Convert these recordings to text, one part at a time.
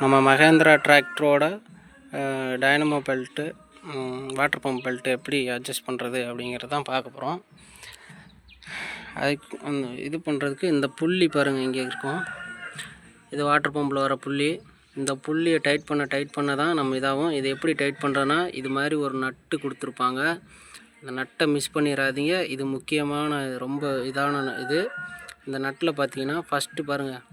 நம்ம மகேந்திரா டிராக்டரோட dynamo belt water pump belt எப்படி அட்ஜஸ்ட் பண்ணுறது அப்படிங்கிறது தான் பார்க்க போகிறோம் அதுக்கு அந்த இது பண்ணுறதுக்கு இந்த புள்ளி பாருங்கள் இங்கே இருக்கும். இது வாட்டர் பம்பில் வர புள்ளி. இந்த புள்ளியை டைட் பண்ண டைட் பண்ண தான் நம்ம இதாகும் இது எப்படி டைட் பண்ணுறோன்னா இது மாதிரி ஒரு நட்டு கொடுத்துருப்பாங்க. இந்த நட்டை மிஸ் பண்ணிடாதீங்க இது முக்கியமான ரொம்ப இதான இது. இந்த நட்டில் பார்த்தீங்கன்னா ஃபஸ்ட்டு பாருங்கள்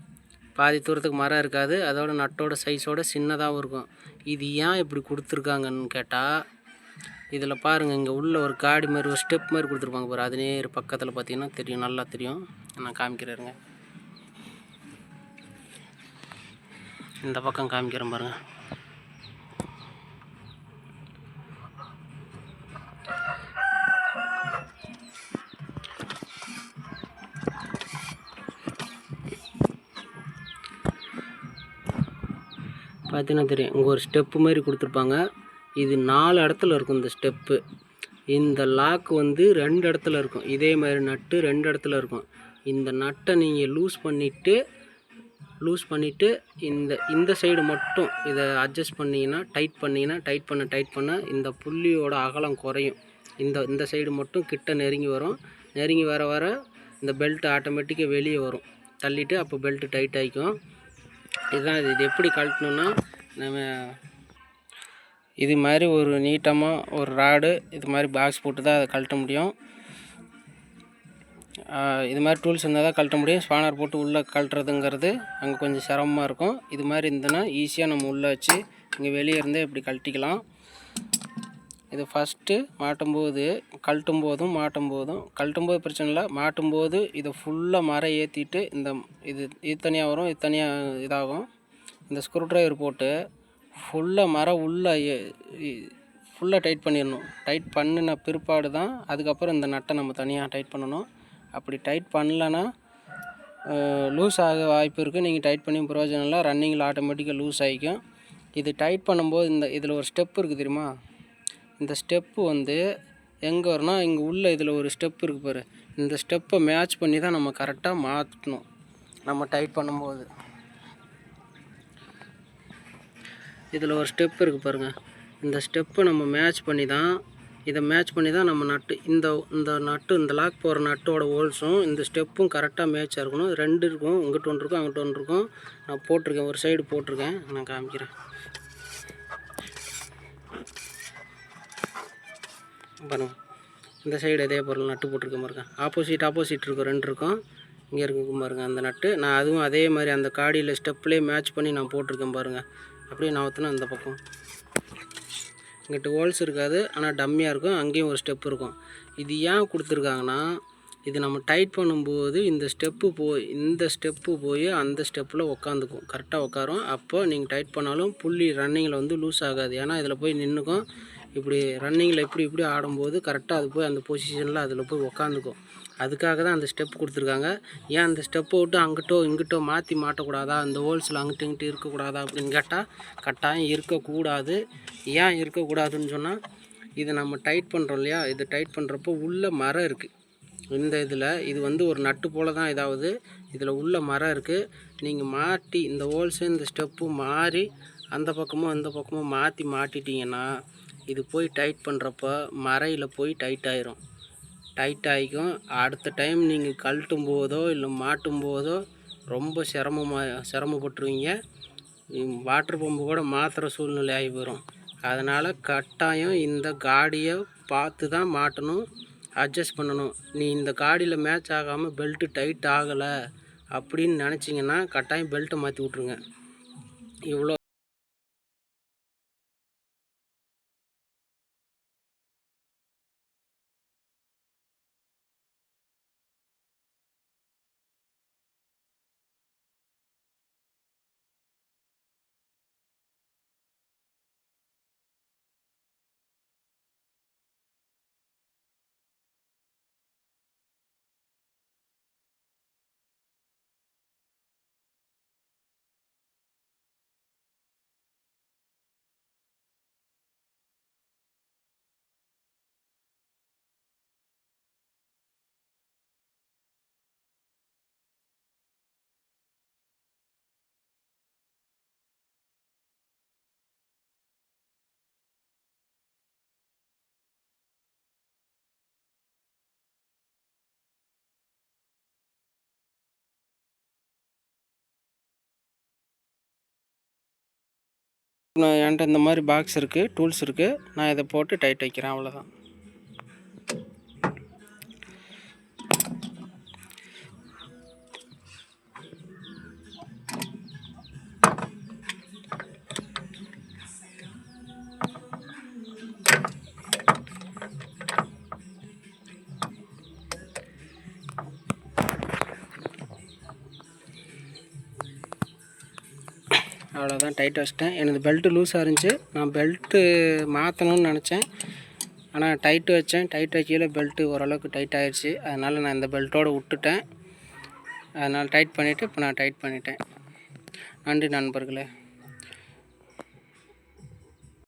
பாதி தூரத்துக்கு மரம் இருக்காது. அதோட நட்டோட சைஸோட சின்னதாகவும் இருக்கும். இது ஏன் இப்படி கொடுத்துருக்காங்கன்னு கேட்டால் இதில் பாருங்கள் இங்கே உள்ள ஒரு காடி மாதிரி ஒரு ஸ்டெப் மாதிரி கொடுத்துருப்பாங்க பாரு. அது நேர் பக்கத்தில் பார்த்தீங்கன்னா தெரியும் நல்லா தெரியும். நான் காமிக்கிறேருங்க இந்த பக்கம் காமிக்கிறேன் பாருங்கள் பார்த்தீங்கன்னா தெரியும். இங்கே ஒரு ஸ்டெப்பு மாதிரி கொடுத்துருப்பாங்க. இது நாலு இடத்துல இருக்கும் இந்த ஸ்டெப்பு இந்த லாக் வந்து ரெண்டு இடத்துல இருக்கும். இதே மாதிரி நட்டு ரெண்டு இடத்துல இருக்கும். இந்த நட்டை நீங்கள் லூஸ் பண்ணிவிட்டு லூஸ் பண்ணிவிட்டு இந்த இந்த சைடு மட்டும் இதை அட்ஜஸ்ட் பண்ணிங்கன்னா டைட் பண்ணிங்கன்னா டைட் பண்ண டைட் பண்ண இந்த புள்ளியோட அகலம் குறையும். இந்த இந்த சைடு மட்டும் கிட்ட நெருங்கி வரும். நெருங்கி வர வர இந்த பெல்ட் ஆட்டோமேட்டிக்காக வெளியே வரும். தள்ளிட்டு அப்போ பெல்ட்டு டைட் ஆகிக்கும் இதுதான் இது இது எப்படி கழட்டணுன்னா நம்ம இது மாதிரி ஒரு நீட்டமாக ஒரு ராடு இது மாதிரி பாக்ஸ் போட்டு தான் அதை கழட்ட முடியும். இது மாதிரி டூல்ஸ் இருந்தால் தான் கழட்ட முடியும். ஸ்பானர் போட்டு உள்ளே கழட்டுறதுங்கிறது அங்கே கொஞ்சம் சிரமமாக இருக்கும். இது மாதிரி இருந்ததுன்னா ஈஸியாக நம்ம உள்ளே வச்சு இங்கே வெளியே இருந்தே இப்படி கழட்டிக்கலாம். இது ஃபஸ்ட்டு மாட்டும்போது கழட்டும் போதும் மாட்டும் போதும் கழட்டும் போது பிரச்சனை இல்லை. மாட்டும் போது இதை ஃபுல்லாக மர ஏற்றிட்டு இந்த இது இது தனியாக வரும் இது தனியாக இதாகும். இந்த ஸ்க்ரூ ட்ரைவர் போட்டு ஃபுல்லாக மரம் உள்ளே ஃபுல்லாக டைட் பண்ணிடணும். டைட் பண்ணின பிற்பாடு தான் அதுக்கப்புறம் இந்த நட்டை நம்ம தனியாக டைட் பண்ணணும். அப்படி டைட் பண்ணலன்னா லூஸ் ஆக வாய்ப்பு இருக்குது நீங்கள் டைட் பண்ணி பிரயோஜனம் இல்லை. ரன்னிங்கில் ஆட்டோமேட்டிக்காக லூஸ் ஆகிக்கும். இது டைட் பண்ணும்போது இந்த இதில் ஒரு ஸ்டெப் இருக்குது தெரியுமா? இந்த ஸ்டெப்பு வந்து எங்கே வரும்னா இங்கே உள்ள இதில் ஒரு ஸ்டெப் இருக்குது பாரு. இந்த ஸ்டெப்பை மேட்ச் பண்ணி தான் நம்ம கரெக்டாக மாற்றணும் நம்ம டைட் பண்ணும்போது. இதில் ஒரு ஸ்டெப் இருக்குது பாருங்கள் இந்த ஸ்டெப்பை நம்ம மேட்ச் பண்ணி தான் இதை மேட்ச் பண்ணி தான் நம்ம நட்டு இந்த இந்த நட்டு இந்த லாக் போகிற நட்டோட ஹோல்ஸும் இந்த ஸ்டெப்பும் கரெக்டாக மேட்சாக இருக்கணும். ரெண்டு இருக்கும் இங்கிட்ட ஒன்று இருக்கும் அங்கிட்ட ஒன்று இருக்கும். நான் போட்டிருக்கேன் ஒரு சைடு போட்டிருக்கேன். நான் காமிக்கிறேன். பாருங்க. இந்த சைடு இதே பொருள் நட்டு போட்டிருக்கேன் பாருங்க. ஆப்போசிட் ஆப்போசிட் இருக்கும் ரெண்டு இருக்கும். இங்கே இருக்கும் பாருங்க அந்த நட்டு. நான் அதுவும் அதே மாதிரி அந்த காடியில் ஸ்டெப்லேயே மேட்ச் பண்ணி நான் போட்டிருக்கேன் பாருங்கள் அப்படியே நான் அந்த பக்கம். இங்கிட்ட ஹோல்ஸ் இருக்காது ஆனால் டம்மியாக இருக்கும். அங்கேயும் ஒரு ஸ்டெப் இருக்கும். இது ஏன் கொடுத்துருக்காங்கன்னா இது நம்ம டைட் பண்ணும்போது இந்த ஸ்டெப்பு போய் இந்த ஸ்டெப்பு போய் அந்த ஸ்டெப்பில் உக்காந்துக்கும். கரெக்டாக உட்காரும் அப்போ நீங்கள் டைட் பண்ணாலும் புள்ளி ரன்னிங்கில் வந்து லூஸ் ஆகாது. ஏன்னா இதில் போய் நின்றுக்கும் இப்படி ரன்னிங்கில் இப்படி இப்படி ஆடும்போது கரெக்டாக அது போய் அந்த பொசிஷனில் அதில் போய் உக்காந்துக்கும். அதுக்காக தான் அந்த ஸ்டெப் கொடுத்துருக்காங்க. ஏன் அந்த ஸ்டெப்பை விட்டு அங்கிட்டோ இங்கிட்டோ மாற்றி மாட்டக்கூடாதா? அந்த ஹோல்ஸில் அங்கிட்டு இங்கிட்டு இருக்கக்கூடாதா அப்படின்னு கேட்டால் கட்டாயம் இருக்கக்கூடாது. ஏன் இருக்கக்கூடாதுன்னு சொன்னால் இதை நம்ம டைட் பண்ணுறோம் இல்லையா? இது டைட் பண்ணுறப்போ உள்ள மரம் இருக்குது இந்த இதில் இது வந்து ஒரு நட்டு போல் தான் இதாவது. இதில் உள்ள மரம் இருக்குது நீங்கள் மாட்டி இந்த ஹோல்ஸு இந்த ஸ்டெப்பு மாறி அந்த பக்கமும் இந்த பக்கமும் மாற்றி மாட்டிட்டிங்கன்னா இது போய் டைட் பண்ணுறப்ப மரையில் போய் டைட் ஆயிரும். டைட் ஆகிக்கும் அடுத்த டைம் நீங்கள் கழட்டும் போதோ இல்லை மாட்டும் போதோ ரொம்ப சிரமமாக சிரமப்பட்டுருவீங்க. வாட்டர் பம்பு கூட மாற்றுற சூழ்நிலை ஆகி போயிடும் அதனால் கட்டாயம் இந்த காடியை பார்த்து தான் மாட்டணும் அட்ஜஸ்ட் பண்ணணும். நீ இந்த காடியில் மேட்ச் ஆகாமல் பெல்ட்டு டைட் ஆகலை அப்படின்னு நினச்சிங்கன்னா கட்டாயம் பெல்ட்டை மாற்றி விட்ருங்க இவ்வளோ நான் என்கிட்ட இந்த மாதிரி பாக்ஸ் இருக்குது டூல்ஸ் இருக்குது நான் இதை போட்டு டைட் வைக்கிறேன் அவ்வளோதான் அவ்வளோதான் டைட் வச்சிட்டேன். எனது பெல்ட்டு லூஸாக இருந்துச்சு. நான் பெல்ட்டு மாற்றணும்னு நினச்சேன். ஆனால் டைட்டு வச்சேன். டைட் வைக்கையில் பெல்ட்டு ஓரளவுக்கு டைட் ஆகிடுச்சு அதனால் நான் இந்த பெல்ட்டோடு விட்டுட்டேன். அதனால் டைட் பண்ணிவிட்டு இப்போ நான் டைட் பண்ணிட்டேன். நன்றி நண்பர்களே.